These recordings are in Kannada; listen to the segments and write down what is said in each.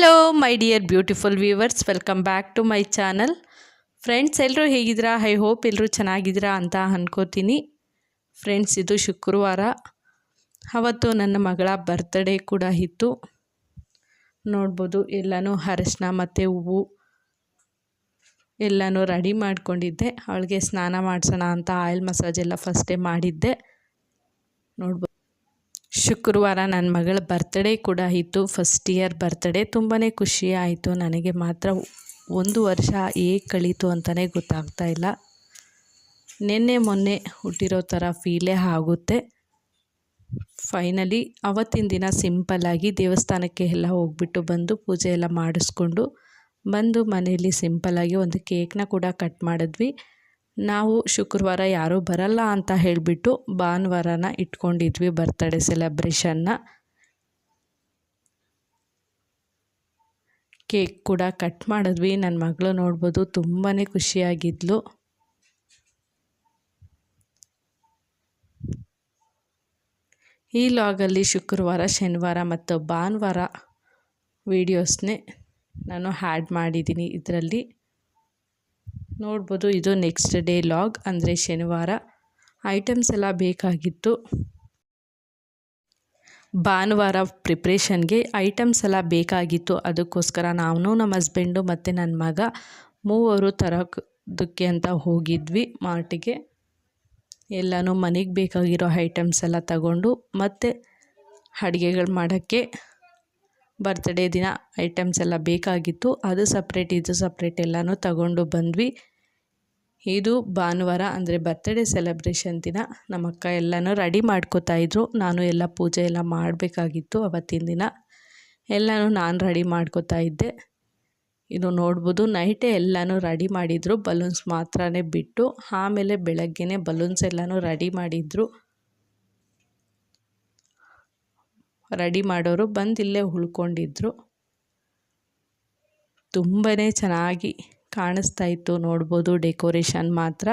Hello my dear beautiful viewers welcome back to my channel friends ಎಲ್ಲರೂ ಹೇಗಿದ್ದೀರಾ? ಐ ಹೋಪ್ ಎಲ್ಲರೂ ಚೆನ್ನಾಗಿದ್ದೀರಾ ಅಂತ ಅಂದ್ಕೋತೀನಿ ಫ್ರೆಂಡ್ಸ್ ಇದು ಶುಕ್ರವಾರ. ಅವತ್ತು ನನ್ನ ಮಗಳ ಬರ್ತ್ಡೇ ಕೂಡ ಇತ್ತು. ನೋಡ್ಬೋದು, ಎಲ್ಲನೂ ಅರಶಿನ ಮತ್ತು ಹೂವು ಎಲ್ಲನೂ ರೆಡಿ ಮಾಡಿಕೊಂಡಿದ್ದೆ. ಅವಳಿಗೆ ಸ್ನಾನ ಮಾಡಿಸೋಣ ಅಂತ ಆಯಿಲ್ ಮಸಾಜ್ ಎಲ್ಲ ಫಸ್ಟೇ ಮಾಡಿದ್ದೆ. ನೋಡ್ಬೋದು. ಶುಕ್ರವಾರ ನನ್ನ ಮಗಳ ಬರ್ತ್ಡೇ ಕೂಡ ಇತ್ತು ಫಸ್ಟ್ ಇಯರ್ ಬರ್ತ್ಡೇ ತುಂಬಾ ಖುಷಿ ಆಯಿತು. ನನಗೆ ಮಾತ್ರ ಒಂದು ವರ್ಷ ಹೇಗೆ ಕಳೀತು ಅಂತಲೇ ಗೊತ್ತಾಗ್ತಾ ಇಲ್ಲ. ನಿನ್ನೆ ಮೊನ್ನೆ ಹುಟ್ಟಿರೋ ಥರ ಫೀಲೇ ಆಗುತ್ತೆ. ಫೈನಲಿ ಅವತ್ತಿನ ದಿನ ಸಿಂಪಲ್ಲಾಗಿ ದೇವಸ್ಥಾನಕ್ಕೆ ಎಲ್ಲ ಹೋಗ್ಬಿಟ್ಟು ಬಂದು ಪೂಜೆ ಎಲ್ಲ ಮಾಡಿಸ್ಕೊಂಡು ಬಂದು ಮನೆಯಲ್ಲಿ ಸಿಂಪಲ್ಲಾಗಿ ಒಂದು ಕೇಕ್ನ ಕೂಡ ಕಟ್ ಮಾಡಿದ್ವಿ. ನಾವು ಶುಕ್ರವಾರ ಯಾರೂ ಬರಲ್ಲ ಅಂತ ಹೇಳಿಬಿಟ್ಟು ಭಾನುವಾರನ ಇಟ್ಕೊಂಡಿದ್ವಿ ಬರ್ತ್ಡೇ ಸೆಲೆಬ್ರೇಷನ್ನ ಕೇಕ್ ಕೂಡ ಕಟ್ ಮಾಡಿದ್ವಿ. ನನ್ನ ಮಗಳು ನೋಡ್ಬೋದು ತುಂಬಾ ಖುಷಿಯಾಗಿದ್ಲು. ಈ ಲಾಗಲ್ಲಿ ಶುಕ್ರವಾರ, ಶನಿವಾರ ಮತ್ತು ಭಾನುವಾರ ವೀಡಿಯೋಸ್ನೇ ನಾನು ಹ್ಯಾಡ್ ಮಾಡಿದ್ದೀನಿ ಇದರಲ್ಲಿ. ನೋಡ್ಬೋದು, ಇದು ನೆಕ್ಸ್ಟ್ ಡೇ ಲಾಗ್ ಅಂದರೆ ಶನಿವಾರ. ಐಟಮ್ಸ್ ಎಲ್ಲ ಬೇಕಾಗಿತ್ತು. ಭಾನುವಾರ ಪ್ರಿಪ್ರೇಷನ್ಗೆ ಐಟಮ್ಸ್ ಎಲ್ಲ ಬೇಕಾಗಿತ್ತು. ಅದಕ್ಕೋಸ್ಕರ ನಾನು ನಮ್ಮ ಹಸ್ಬೆಂಡು ಮತ್ತು ನನ್ನ ಮಗ ಮೂವರು ತರೋದಕ್ಕೆ ಅಂತ ಹೋಗಿದ್ವಿ ಮಾರ್ಟಿಗೆ. ಎಲ್ಲನೂ ಮನೆಗೆ ಬೇಕಾಗಿರೋ ಐಟಮ್ಸ್ ಎಲ್ಲ ತಗೊಂಡು ಮತ್ತು ಅಡುಗೆಗಳು ಮಾಡೋಕ್ಕೆ ಬರ್ತ್ಡೇ ದಿನ ಐಟಮ್ಸ್ ಎಲ್ಲ ಬೇಕಾಗಿತ್ತು. ಅದು ಸಪ್ರೇಟ್ ಇದು ಸಪ್ರೇಟ್ ಎಲ್ಲನೂ ತಗೊಂಡು ಬಂದ್ವಿ. ಇದು ಭಾನುವಾರ, ಅಂದರೆ ಬರ್ತಡೇ ಸೆಲೆಬ್ರೇಷನ್ ದಿನ. ನಮ್ಮ ಅಕ್ಕ ಎಲ್ಲನೂ ರೆಡಿ ಮಾಡ್ಕೋತಾಯಿದ್ರು ನಾನು ಎಲ್ಲ ಪೂಜೆ ಎಲ್ಲ ಮಾಡಬೇಕಾಗಿತ್ತು ಅವತ್ತಿನ ದಿನ. ಎಲ್ಲನೂ ನಾನು ರೆಡಿ ಮಾಡ್ಕೋತಾ ಇದ್ದೆ. ಇದು ನೋಡ್ಬೋದು ನೈಟೇ ಎಲ್ಲನೂ ರೆಡಿ ಮಾಡಿದರು. ಬಲೂನ್ಸ್ ಮಾತ್ರನೇ ಬಿಟ್ಟು, ಆಮೇಲೆ ಬೆಳಗ್ಗೆನೇ ಬಲೂನ್ಸ್ ಎಲ್ಲನೂ ರೆಡಿ ಮಾಡಿದರು. ರೆಡಿ ಮಾಡೋರು ಬಂದು ಇಲ್ಲೇ ಉಳ್ಕೊಂಡಿದ್ರು. ತುಂಬಾ ಚೆನ್ನಾಗಿ ಕಾಣಿಸ್ತಾ ಇತ್ತು, ನೋಡ್ಬೋದು ಡೆಕೋರೇಷನ್ ಮಾತ್ರ.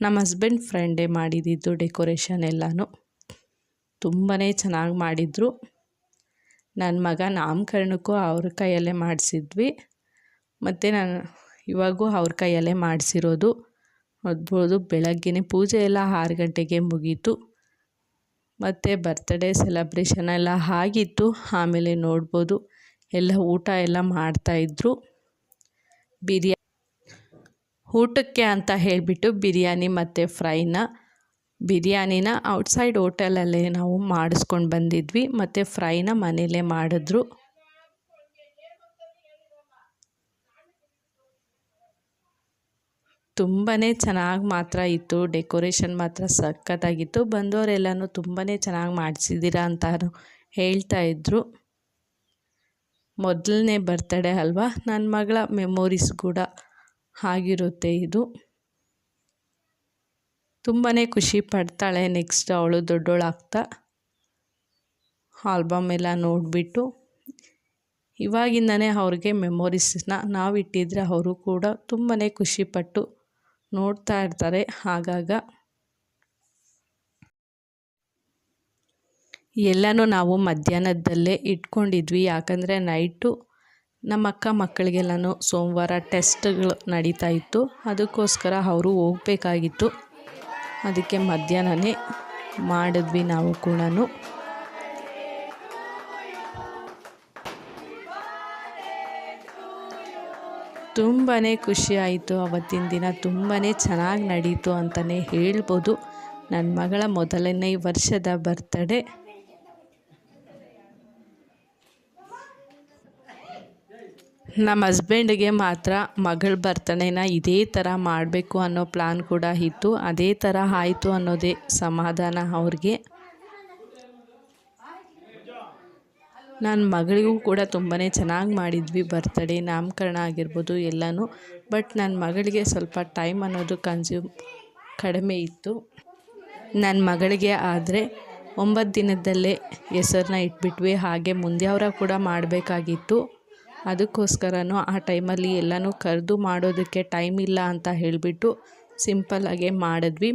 ನಮ್ಮ ಹಸ್ಬೆಂಡ್ ಫ್ರೆಂಡೇ ಮಾಡಿದ್ದಿದ್ದು ಡೆಕೋರೇಷನ್ ಎಲ್ಲನೂ. ತುಂಬಾ ಚೆನ್ನಾಗಿ ಮಾಡಿದರು. ನನ್ನ ಮಗ ನಾಮಕರಣಕ್ಕೂ ಅವ್ರ ಕೈಯಲ್ಲೇ ಮಾಡಿಸಿದ್ವಿ. ಮತ್ತು ನಾನು, ಇವಾಗೂ ಅವ್ರ ಕೈಯಲ್ಲೇ ಮಾಡಿಸಿರೋದು. ನೋಡ್ಬೋದು, ಬೆಳಗ್ಗೆನೇ ಪೂಜೆ ಎಲ್ಲ ಆರು ಗಂಟೆಗೆ ಮುಗೀತು. ಮತ್ತು ಬರ್ತ್ಡೇ ಸೆಲೆಬ್ರೇಷನ್ ಎಲ್ಲ ಆಗಿತ್ತು. ಆಮೇಲೆ ನೋಡ್ಬೋದು, ಎಲ್ಲ ಊಟ ಎಲ್ಲ ಮಾಡ್ತಾಯಿದ್ರು ಬಿರಿಯಾ ಊಟಕ್ಕೆ ಅಂತ ಹೇಳಿಬಿಟ್ಟು ಬಿರಿಯಾನಿ ಮತ್ತು ಫ್ರೈನ, ಬಿರಿಯಾನಿನ ಔಟ್ಸೈಡ್ ಹೋಟೆಲಲ್ಲೇ ನಾವು ಮಾಡಿಸ್ಕೊಂಡು ಬಂದಿದ್ವಿ, ಮತ್ತು ಫ್ರೈನ ಮನೇಲೇ ಮಾಡಿದ್ರು. ತುಂಬಾ ಚೆನ್ನಾಗಿ ಮಾತ್ರ ಇತ್ತು, ಡೆಕೋರೇಷನ್ ಮಾತ್ರ ಸಖತ್ತಾಗಿತ್ತು. ಬಂದವರೆಲ್ಲನೂ ತುಂಬಾ ಚೆನ್ನಾಗಿ ಮಾಡಿಸಿದ್ದೀರಾ ಅಂತ ಹೇಳ್ತಾ ಇದ್ರು. ಮೊದಲನೇ ಬರ್ತಡೇ ಅಲ್ವಾ? ನನ್ನ ಮಗಳ ಮೆಮೊರೀಸ್ ಕೂಡ ಆಗಿರುತ್ತೆ ಇದು. ತುಂಬಾ ಖುಷಿ ಪಡ್ತಾಳೆ ನೆಕ್ಸ್ಟ್ ಅವಳು ದೊಡ್ಡವಳಾಗ್ತಾ ಆಲ್ಬಮ್ ಎಲ್ಲ ನೋಡಿಬಿಟ್ಟು. ಇವಾಗಿಂದನೇ ಅವ್ರಿಗೆ ಮೆಮೊರೀಸ್ನ ನಾವು ಇಟ್ಟಿದ್ರೆ ಅವರು ಕೂಡ ತುಂಬಾ ಖುಷಿಪಟ್ಟು ನೋಡ್ತಾ ಇರ್ತಾರೆ ಆಗಾಗ ಎಲ್ಲನೂ ನಾವು ಮಧ್ಯಾಹ್ನದಲ್ಲೇ ಇಟ್ಕೊಂಡಿದ್ವಿ. ಯಾಕಂದರೆ ನೈಟು ನಮ್ಮ ಅಕ್ಕ ಮಕ್ಕಳಿಗೆಲ್ಲನೂ ಸೋಮವಾರ ಟೆಸ್ಟ್ಗಳು ನಡೀತಾ ಇತ್ತು. ಅದಕ್ಕೋಸ್ಕರ ಅವರು ಹೋಗಬೇಕಾಗಿತ್ತು. ಅದಕ್ಕೆ ಮಧ್ಯಾಹ್ನನೇ ಮಾಡಿದ್ವಿ ನಾವು ಕೂಡ ತುಂಬಾ ಖುಷಿ ಆಯಿತು. ಅವತ್ತಿನ ದಿನ ತುಂಬಾ ಚೆನ್ನಾಗಿ ನಡೀತು ಅಂತಲೇ ಹೇಳ್ಬೋದು. ನನ್ನ ಮಗಳ ಮೊದಲನೇ ವರ್ಷದ ಬರ್ತಡೇ ನಮ್ಮ ಹಸ್ಬೆಂಡ್ಗೆ ಮಾತ್ರ ಮಗಳ ಬರ್ತಡೇನ ಇದೇ ಥರ ಮಾಡಬೇಕು ಅನ್ನೋ ಪ್ಲಾನ್ ಕೂಡ ಇತ್ತು. ಅದೇ ಥರ ಆಯಿತು ಅನ್ನೋದೇ ಸಮಾಧಾನ ಅವ್ರಿಗೆ. ನನ್ನ ಮಗಳಿಗೂ ಕೂಡ ತುಂಬಾ ಚೆನ್ನಾಗಿ ಮಾಡಿದ್ವಿ ಬರ್ತಡೇ, ನಾಮಕರಣ ಆಗಿರ್ಬೋದು ಎಲ್ಲನೂ. ಬಟ್ ನನ್ನ ಮಗಳಿಗೆ ಸ್ವಲ್ಪ ಟೈಮ್ ಅನ್ನೋದು ಕನ್ಸ್ಯೂಮ್ ಕಡಿಮೆ ಇತ್ತು. ನನ್ನ ಮಗಳಿಗೆ ಆದರೆ ಒಂಬತ್ತು ದಿನದಲ್ಲೇ ಹೆಸರನ್ನ ಇಟ್ಬಿಟ್ವಿ. ಹಾಗೆ ಮುಂದೆ ಅವರ ಕೂಡ ಮಾಡಬೇಕಾಗಿತ್ತು. ಅದಕ್ಕೋಸ್ಕರನೂ ಆ ಟೈಮಲ್ಲಿ ಎಲ್ಲನೂ ಕರೆದು ಮಾಡೋದಕ್ಕೆ ಟೈಮ್ ಇಲ್ಲ ಅಂತ ಹೇಳಿಬಿಟ್ಟು ಸಿಂಪಲ್ಲಾಗೆ ಮಾಡಿದ್ವಿ.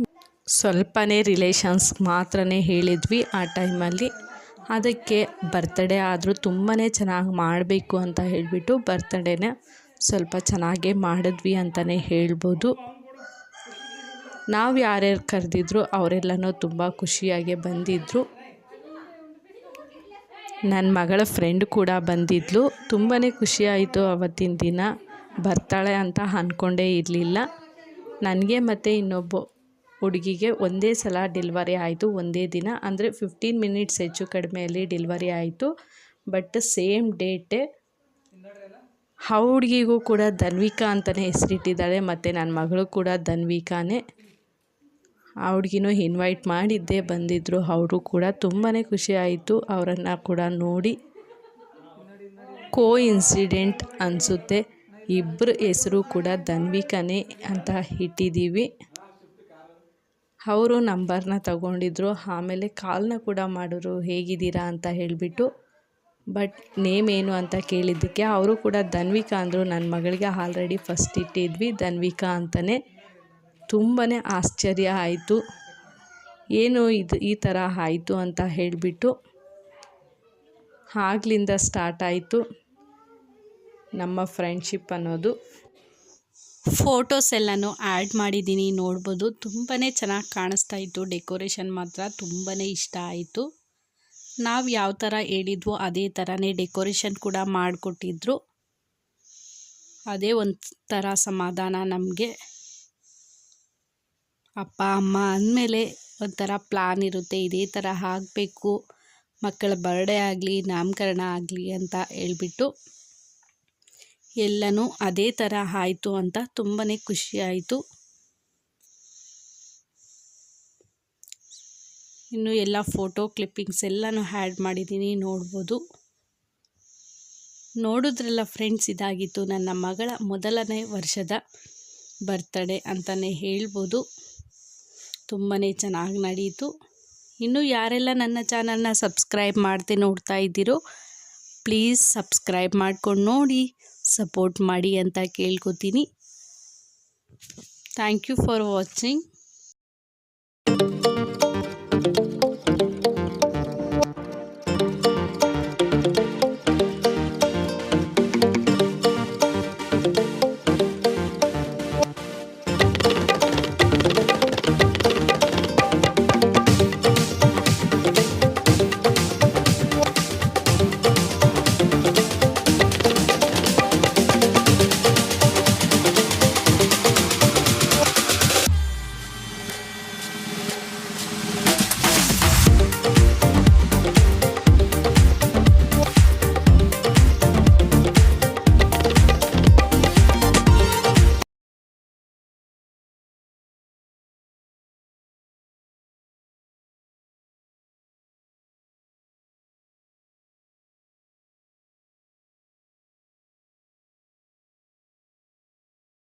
ಸ್ವಲ್ಪನೇ ರಿಲೇಷನ್ಸ್ ಮಾತ್ರನೇ ಹೇಳಿದ್ವಿ ಆ ಟೈಮಲ್ಲಿ. ಅದಕ್ಕೆ ಬರ್ತಡೇ ಆದರೂ ತುಂಬಾ ಚೆನ್ನಾಗಿ ಮಾಡಬೇಕು ಅಂತ ಹೇಳಿಬಿಟ್ಟು ಬರ್ತಡೇನ ಸ್ವಲ್ಪ ಚೆನ್ನಾಗೇ ಮಾಡಿದ್ವಿ ಅಂತಲೇ ಹೇಳ್ಬೋದು. ನಾವು ಯಾರ್ಯಾರು ಕರೆದಿದ್ರು ಅವರೆಲ್ಲನೂ ತುಂಬ ಖುಷಿಯಾಗಿ ಬಂದಿದ್ದರು ನನ್ನ ಮಗಳ ಫ್ರೆಂಡ್ ಕೂಡ ಬಂದಿದ್ಲು. ತುಂಬಾ ಖುಷಿಯಾಯಿತು ಅವತ್ತಿನ ದಿನ. ಬರ್ತಾಳೆ ಅಂತ ಅಂದ್ಕೊಂಡೇ ಇರಲಿಲ್ಲ. ನನಗೆ ಮತ್ತು ಇನ್ನೊಬ್ಬ ಹುಡುಗಿಗೆ ಒಂದೇ ಸಲ ಡೆಲಿವರಿ ಆಯಿತು, ಒಂದೇ ದಿನ. ಅಂದರೆ ಫಿಫ್ಟೀನ್ ಮಿನಿಟ್ಸ್ ಹೆಚ್ಚು ಕಡಿಮೆಯಲ್ಲಿ ಡೆಲಿವರಿ ಆಯಿತು. ಬಟ್ ಸೇಮ್ ಡೇಟೆ ಆ ಹುಡುಗಿಗೂ ಕೂಡ ಧನ್ವಿಕಾ ಅಂತಲೇ ಹೆಸರಿಟ್ಟಿದ್ದಾಳೆ. ಮತ್ತು ನನ್ನ ಮಗಳು ಕೂಡ ಧನ್ವಿಕಾನೇ. ಆ ಹುಡುಗಿನೂ ಇನ್ವೈಟ್ ಮಾಡಿದ್ದೆ ಬಂದಿದ್ದರು ಅವರು ಕೂಡ ತುಂಬಾ ಖುಷಿ ಆಯಿತು. ಅವರನ್ನು ಕೂಡ ನೋಡಿ ಕೋ ಇನ್ಸಿಡೆಂಟ್ ಅನಿಸುತ್ತೆ. ಇಬ್ಬರ ಹೆಸರು ಕೂಡ ಧನ್ವಿಕಾನೇ ಅಂತ ಇಟ್ಟಿದ್ದೀವಿ ಅವರು ನಂಬರ್ನ ತಗೊಂಡಿದ್ರು. ಆಮೇಲೆ ಕಾಲ್ನ ಕೂಡ ಮಾಡಿದ್ರು ಹೇಗಿದ್ದೀರಾ ಅಂತ ಹೇಳಿಬಿಟ್ಟು ಬಟ್ ನೇಮ್ ಏನು ಅಂತ ಕೇಳಿದ್ದಕ್ಕೆ ಅವರು ಕೂಡ ಧನ್ವಿಕಾ ಅಂದರು. ನನ್ನ ಮಗಳಿಗೆ ಆಲ್ರೆಡಿ ಫಸ್ಟ್ ಇಟ್ಟಿದ್ವಿ. ಧನ್ವಿಕಾ ಅಂತಲೇ ತುಂಬಾ ಆಶ್ಚರ್ಯ ಆಯಿತು. ಏನು ಇದು ಈ ಥರ ಆಯಿತು ಅಂತ ಹೇಳಿಬಿಟ್ಟು ಆಗ್ಲಿಂದ ಸ್ಟಾರ್ಟ್ ಆಯಿತು ನಮ್ಮ ಫ್ರೆಂಡ್ಶಿಪ್ ಅನ್ನೋದು. ಫೋಟೋಸ್ ಎಲ್ಲನೂ ಆ್ಯಡ್ ಮಾಡಿದ್ದೀನಿ, ನೋಡ್ಬೋದು. ತುಂಬಾ ಚೆನ್ನಾಗಿ ಕಾಣಿಸ್ತಾ ಇತ್ತು ಡೆಕೋರೇಷನ್ ಮಾತ್ರ ತುಂಬಾ ಇಷ್ಟ ಆಯಿತು. ನಾವು ಯಾವ ಥರ ಹೇಳಿದ್ವೋ ಅದೇ ಥರನೇ ಡೆಕೋರೇಷನ್ ಕೂಡ ಮಾಡಿಕೊಟ್ಟಿದ್ರು. ಅದೇ ಒಂಥರ ಸಮಾಧಾನ ನಮಗೆ. ಅಪ್ಪ, ಅಮ್ಮ ಅಂದಮೇಲೆ ಒಂಥರ ಪ್ಲಾನ್ ಇರುತ್ತೆ. ಇದೇ ಥರ ಆಗಬೇಕು. ಮಕ್ಕಳ ಬರ್ಡೇ ಆಗಲಿ, ನಾಮಕರಣ ಆಗಲಿ ಅಂತ ಹೇಳ್ಬಿಟ್ಟು ಎಲ್ಲನೂ ಅದೇ ಥರ ಆಯಿತು ಅಂತ ತುಂಬಾ ಖುಷಿ ಆಯಿತು. ಇನ್ನು ಎಲ್ಲ ಫೋಟೋ ಕ್ಲಿಪ್ಪಿಂಗ್ಸ್ ಎಲ್ಲನೂ ಆ್ಯಡ್ ಮಾಡಿದ್ದೀನಿ, ನೋಡ್ಬೋದು. ನೋಡಿದ್ರೆಲ್ಲ ಫ್ರೆಂಡ್ಸ್ ಇದಾಗಿತ್ತು. ನನ್ನ ಮಗಳ ಮೊದಲನೇ ವರ್ಷದ ಬರ್ತಡೇ ಅಂತಲೇ ಹೇಳ್ಬೋದು. ತುಂಬಾ ಚೆನ್ನಾಗಿ ನಡೀತು. ಇನ್ನು ಯಾರೆಲ್ಲ ನನ್ನ ಚಾನಲ್ನ ಸಬ್ಸ್ಕ್ರೈಬ್ ಮಾಡ್ದೆ ನೋಡ್ತಾ ಇದ್ದೀರೋ, ಪ್ಲೀಸ್ ಸಬ್ಸ್ಕ್ರೈಬ್ ಮಾಡ್ಕೊಂಡು ನೋಡಿ, ಸಪೋರ್ಟ್ ಮಾಡಿ ಅಂತ ಕೇಳ್ಕೊತೀನಿ. Thank you for watching.